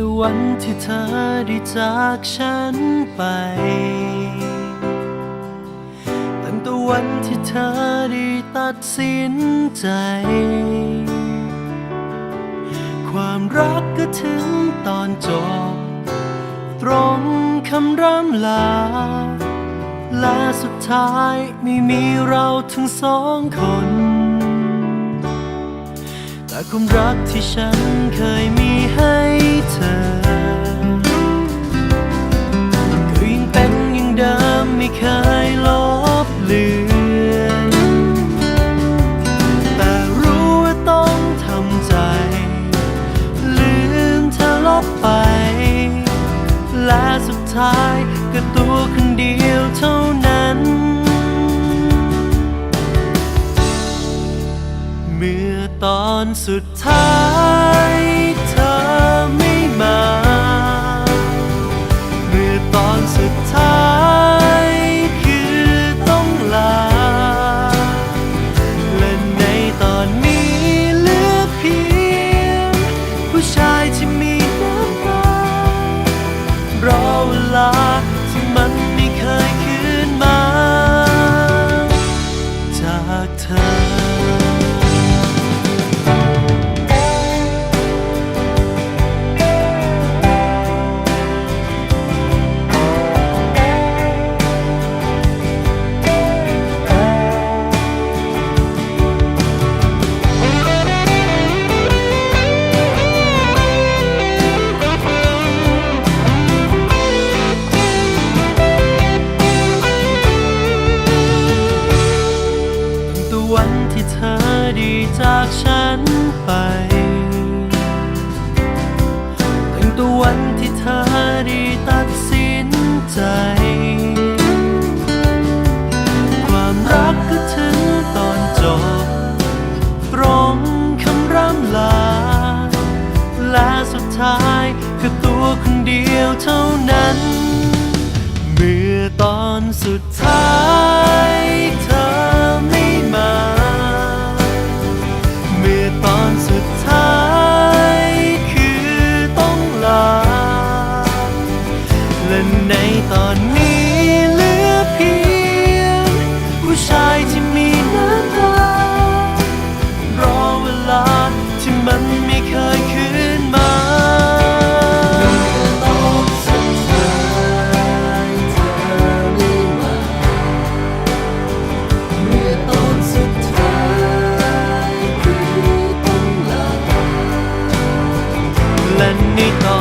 แต่วันที่เธอได้จากฉันไป ตั้งแต่วันที่เธอได้ตัดสินใจ ความรักก็ถึงตอนจบ ตรงคำร่ำลา และสุดท้ายไม่มีเราทั้งสองคน ความรักที่ฉันเคยมีให้เธอ ก็ยังเป็นอย่างเดิมไม่เคยลบเลือน แต่รู้ว่าต้องทำใจ ลืมเธอลบไป และสุดท้ายก็ตัวคนเดียวเท่านั้น ตอนสุดท้ายเธอไม่มา เมื่อตอนสุดท้ายคือต้องลา และในตอนนี้เหลือเพียง ผู้ชายที่มีน้ำตารอเวลาที่มันไม่เคยคืนมา จากเธอ วันที่เธอด้จากฉันไปตั้งแต่วันที่เธอได้ตัดสินใจ ความรักก็ถึงตอนจบตรงคำร่ำลา และสุดท้ายก็ตัวคนเดียวเท่านั้น เมื่อตอนสุดท้าย ชายที่มีน้ำตารอเวลาที่มันไม่เคยคืนมาตอนสุดท้